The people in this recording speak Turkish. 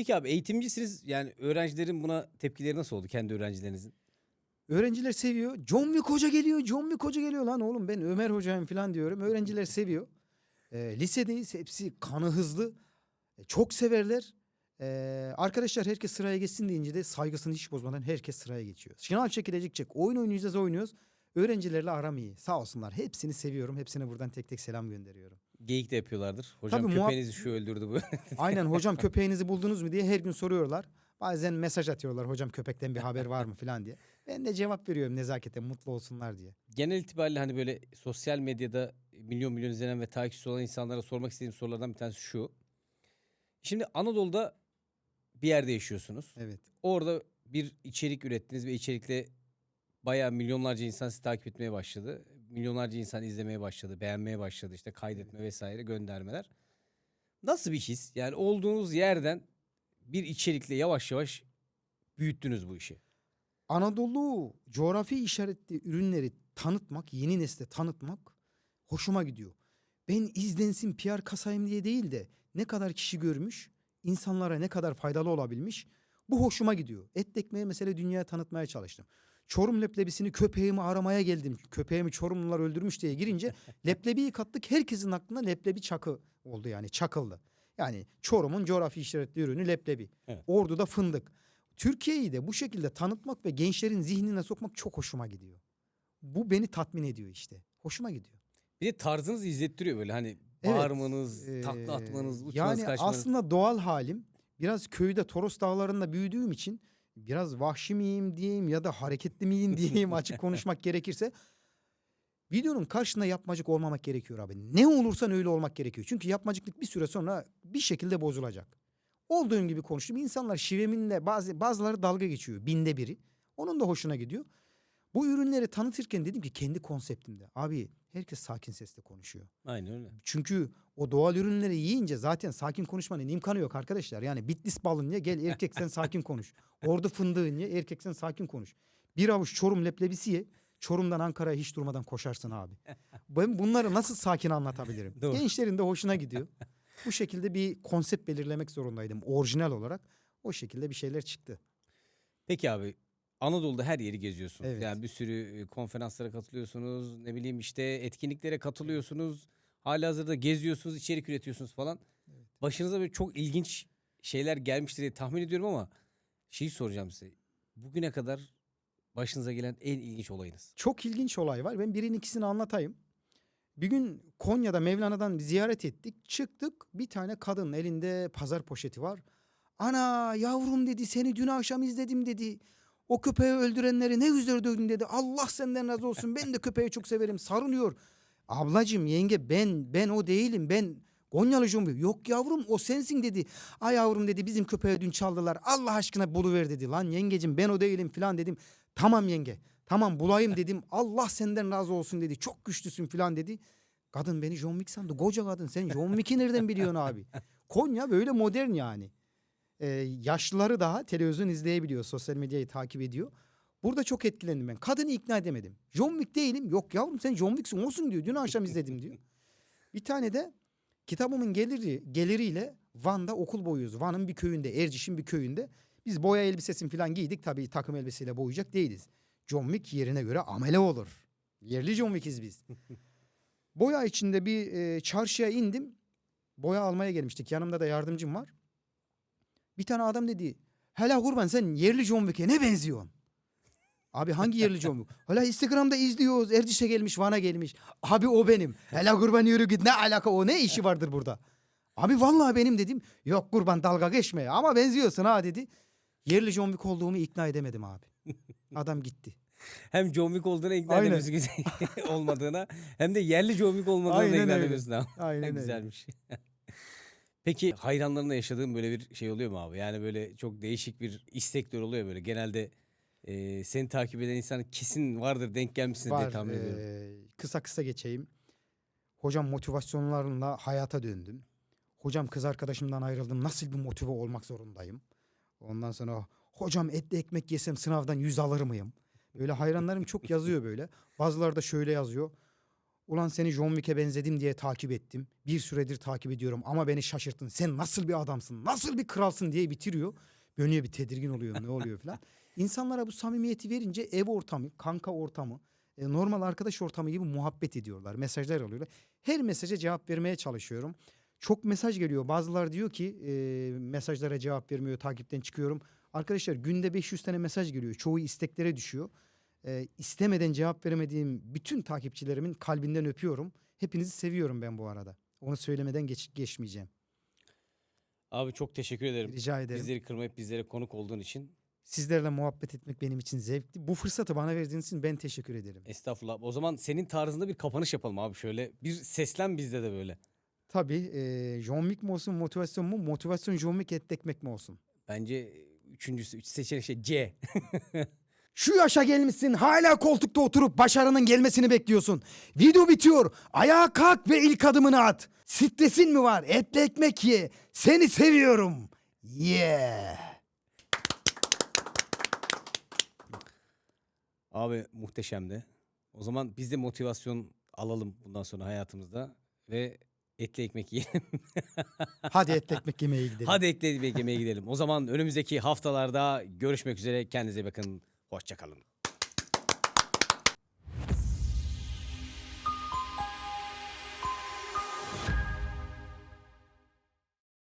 Peki abi eğitimcisiniz. Yani öğrencilerin buna tepkileri nasıl oldu kendi öğrencilerinizin? Öğrenciler seviyor. John Wick Hoca geliyor. John Wick Hoca geliyor lan oğlum ben Ömer Hoca'yım falan diyorum. Öğrenciler seviyor. Ee, lisedeyiz. Hepsi kanı hızlı. E, çok severler. Ee, arkadaşlar herkes sıraya geçsin deyince de saygısını hiç bozmadan herkes sıraya geçiyor. Şınav çekilecek çek. Oyun oynayacağız oynuyoruz. Öğrencilerle aram iyi. Sağ olsunlar. Hepsini seviyorum. Hepsine buradan tek tek selam gönderiyorum. Geyik de yapıyorlardır. Hocam Tabii muhak- köpeğinizi şu öldürdü bu. Aynen hocam köpeğinizi buldunuz mu diye her gün soruyorlar. Bazen mesaj atıyorlar hocam köpekten bir haber var mı falan diye. Ben de cevap veriyorum nezaketen mutlu olsunlar diye. Genel itibariyle hani böyle sosyal medyada milyon milyon izlenen ve takipçisi olan insanlara sormak istediğim sorulardan bir tanesi şu. Şimdi Anadolu'da bir yerde yaşıyorsunuz. Evet. Orada bir içerik ürettiniz ve içerikle bayağı milyonlarca insan sizi takip etmeye başladı. Milyonlarca insan izlemeye başladı, beğenmeye başladı. işte kaydetme vesaire göndermeler. Nasıl bir his? Yani olduğunuz yerden bir içerikle yavaş yavaş büyüttünüz bu işi. Anadolu coğrafi işaretli ürünleri tanıtmak, yeni nesle tanıtmak hoşuma gidiyor. Ben izlensin PR kasayım diye değil de ne kadar kişi görmüş, insanlara ne kadar faydalı olabilmiş bu hoşuma gidiyor. Et ekmeği mesela dünyaya tanıtmaya çalıştım. Çorum leblebisini köpeğimi aramaya geldim. Köpeğimi Çorumlular öldürmüş diye girince leblebiyi kattık. Herkesin aklına leblebi çakı oldu yani çakıldı. Yani Çorum'un coğrafi işaretli ürünü leblebi. Evet. Ordu'da fındık. Türkiye'yi de bu şekilde tanıtmak ve gençlerin zihnine sokmak çok hoşuma gidiyor. Bu beni tatmin ediyor işte. Hoşuma gidiyor. Bir de tarzınız izlettiriyor böyle hani Evet, bağırmanız, Ee, takla atmanız, uçmanız, yani kaçmanız. aslında doğal halim biraz köyde Toros dağlarında büyüdüğüm için biraz vahşi miyim diyeyim ya da hareketli miyim diyeyim açık konuşmak gerekirse videonun karşısında yapmacık olmamak gerekiyor abi. Ne olursan öyle olmak gerekiyor. Çünkü yapmacıklık bir süre sonra bir şekilde bozulacak. Olduğum gibi konuştum. İnsanlar şiveminle bazı bazıları dalga geçiyor. Binde biri. Onun da hoşuna gidiyor. Bu ürünleri tanıtırken dedim ki kendi konseptimde. Abi herkes sakin sesle konuşuyor. Aynen öyle. Çünkü o doğal ürünleri yiyince zaten sakin konuşmanın imkanı yok arkadaşlar. Yani Bitlis balın ye gel erkek sen sakin konuş. Ordu fındığın ye erkek sen sakin konuş. Bir avuç Çorum leblebisi ye. Çorum'dan Ankara'ya hiç durmadan koşarsın abi. Ben bunları nasıl sakin anlatabilirim? Gençlerin de hoşuna gidiyor. Bu şekilde bir konsept belirlemek zorundaydım orijinal olarak. O şekilde bir şeyler çıktı. Peki abi Anadolu'da her yeri geziyorsunuz. Evet. Yani bir sürü e, konferanslara katılıyorsunuz. Ne bileyim işte etkinliklere katılıyorsunuz. Halihazırda geziyorsunuz, içerik üretiyorsunuz falan. Başınıza böyle çok ilginç şeyler gelmiştir diye tahmin ediyorum ama şeyi soracağım size. Bugüne kadar başınıza gelen en ilginç olayınız. Çok ilginç olay var. Ben birinin ikisini anlatayım. Bir gün Konya'da Mevlana'dan bir ziyaret ettik. Çıktık bir tane kadının elinde pazar poşeti var. Ana yavrum dedi seni dün akşam izledim dedi. O köpeği öldürenleri ne üzdürdün dedi. Allah senden razı olsun ben de köpeği çok severim sarınıyor. Ablacım yenge ben ben o değilim ben Konyalı Jumbo. Yok yavrum o sensin dedi. Ay yavrum dedi bizim köpeği dün çaldılar. Allah aşkına buluver dedi. Lan yengecim ben o değilim falan dedim. Tamam yenge. Tamam bulayım dedim. Allah senden razı olsun dedi. Çok güçlüsün falan dedi. Kadın beni John Wick sandı. Koca kadın sen John Wick'i nereden biliyorsun abi? Konya böyle modern yani. Ee, yaşlıları daha televizyon izleyebiliyor. Sosyal medyayı takip ediyor. Burada çok etkilendim ben. Kadını ikna edemedim. John Wick değilim. Yok yavrum sen John Wick'sin olsun diyor. Dün akşam izledim diyor. Bir tane de kitabımın geliri geliriyle Van'da okul boyuyoruz. Van'ın bir köyünde, Erciş'in bir köyünde. Biz boya elbisesini falan giydik. Tabii takım elbiseyle boyayacak değiliz. John Wick yerine göre amele olur. Yerli John Wick'iz biz. boya içinde bir e, çarşıya indim. Boya almaya gelmiştik. Yanımda da yardımcım var. Bir tane adam dedi. Hele kurban sen yerli John Wick'e ne benziyorsun? Abi hangi yerli John Wick? Hala Instagram'da izliyoruz. Erciş'e gelmiş, Van'a gelmiş. Abi o benim. Hele kurban yürü git. Ne alaka o? Ne işi vardır burada? Abi vallahi benim dedim. Yok kurban dalga geçme ama benziyorsun ha dedi. Yerli John Wick olduğumu ikna edemedim abi. Adam gitti. Hem John Wick olduğuna ikna Aynen. edemiyorsun olmadığına hem de yerli John Wick olmadığına Aynen ikna öyle. edemiyorsun. Aynen öyle. Güzelmiş. Peki hayranlarınla yaşadığın böyle bir şey oluyor mu abi? Yani böyle çok değişik bir istekler oluyor böyle. Genelde e, seni takip eden insan kesin vardır denk gelmişsin diye Var. tahmin ediyorum. eee, kısa kısa geçeyim. Hocam motivasyonlarla hayata döndüm. Hocam kız arkadaşımdan ayrıldım. Nasıl bir motive olmak zorundayım? Ondan sonra hocam etli ekmek yesem sınavdan yüz alır mıyım? Böyle hayranlarım çok yazıyor böyle. Bazıları da şöyle yazıyor. Ulan seni John Wick'e benzedim diye takip ettim. Bir süredir takip ediyorum ama beni şaşırttın. Sen nasıl bir adamsın, nasıl bir kralsın diye bitiriyor. Böyle bir tedirgin oluyor ne oluyor falan. İnsanlara bu samimiyeti verince ev ortamı, kanka ortamı, e, normal arkadaş ortamı gibi muhabbet ediyorlar. Mesajlar alıyorlar. Her mesaja cevap vermeye çalışıyorum. Çok mesaj geliyor. Bazıları diyor ki e, mesajlara cevap vermiyor, takipten çıkıyorum. Arkadaşlar günde 500 tane mesaj geliyor. Çoğu isteklere düşüyor. E, istemeden cevap veremediğim bütün takipçilerimin kalbinden öpüyorum. Hepinizi seviyorum ben bu arada. Onu söylemeden geç, geçmeyeceğim. Abi çok teşekkür ederim. Rica ederim. Bizleri kırmayıp bizlere konuk olduğun için. Sizlerle muhabbet etmek benim için zevkli. Bu fırsatı bana verdiğiniz için ben teşekkür ederim. Estağfurullah. O zaman senin tarzında bir kapanış yapalım abi şöyle. Bir seslen bizde de böyle. Tabii e, John Wick mi olsun motivasyon mu? Motivasyon John Wick et ekmek mi olsun? Bence üçüncüsü, üç seçenek şey C. Şu yaşa gelmişsin hala koltukta oturup başarının gelmesini bekliyorsun. Video bitiyor. Ayağa kalk ve ilk adımını at. Stresin mi var? Etli ekmek ye. Seni seviyorum. Yeah. Abi muhteşemdi. O zaman biz de motivasyon alalım bundan sonra hayatımızda ve etli ekmek yiyelim. Hadi etli ekmek yemeye gidelim. Hadi etli ekmek yemeye gidelim. O zaman önümüzdeki haftalarda görüşmek üzere. Kendinize bakın. Hoşçakalın.